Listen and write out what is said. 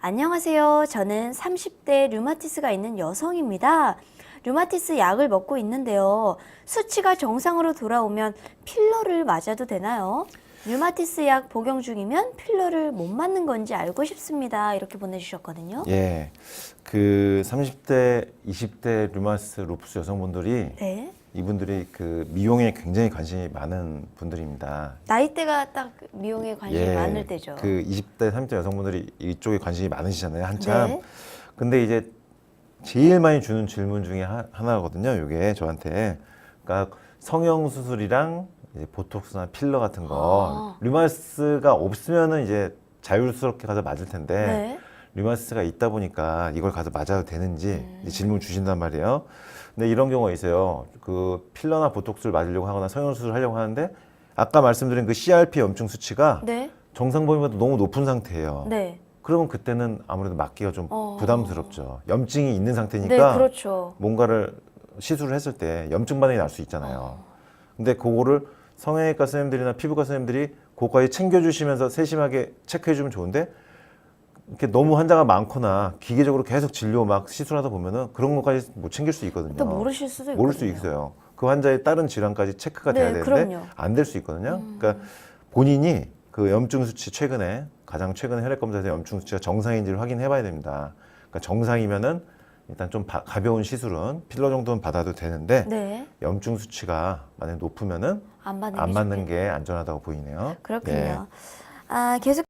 안녕하세요. 저는 30대 류마티스가 있는 여성입니다. 류마티스 약을 먹고 있는데요. 수치가 정상으로 돌아오면 필러를 맞아도 되나요? 류마티스 약 복용 중이면 필러를 못 맞는 건지 알고 싶습니다. 이렇게 보내주셨거든요. 예. 그 30대, 20대 류마스 루푸스 여성분들이 네. 이분들이 그 미용에 굉장히 관심이 많은 분들입니다. 나이대가 딱 미용에 관심이 많을 때죠. 그 20대, 30대 여성분들이 이쪽에 관심이 많으시잖아요. 한참. 네. 근데 이제 제일 많이 주는 질문 중에 하, 하나거든요. 이게 저한테. 그러니까 성형 수술이랑 이제 보톡스나 필러 같은 거 아. 류마스가 없으면은 이제 자율스럽게 가서 맞을 텐데 네. 류마티스가 있다 보니까 이걸 가서 맞아도 되는지 음. 질문 주신단 말이에요. 근데 이런 경우가 있어요. 그 필러나 보톡스를 맞으려고 하거나 성형 수술을 하려고 하는데 아까 말씀드린 그 CRP 염증 수치가 네. 정상 범위보다 너무 높은 상태예요. 네. 그러면 그때는 아무래도 맞기가 좀 어. 부담스럽죠. 염증이 있는 네, 상태니까 그렇죠. 뭔가를 시술을 했을 때 염증 반응이 날 수 있잖아요. 근데 그거를 성형외과 선생님들이나 피부과 선생님들이 그거까지 챙겨주시면서 세심하게 체크해주면 좋은데 이렇게 너무 환자가 많거나 기계적으로 계속 진료 막 시술하다 보면은 그런 것까지 못 챙길 수 있거든요. 또 모르실 수도 있거든요. 모를 수 있어요. 그 환자의 다른 질환까지 체크가 네, 돼야 되는데 그럼요. 음. 안될 수 있거든요. 그러니까 본인이 그 염증 수치 최근에 가장 최근에 혈액 검사에서 염증 수치가 정상인지를 확인해 봐야 됩니다. 그러니까 정상이면은 일단 좀 바- 가벼운 시술은 필러 정도는 받아도 되는데 네. 염증 수치가 만약 높으면은 안 맞는 안 게 맞는 좋겠네요. 게 안전하다고 보이네요. 그렇군요. 예. 아, 계속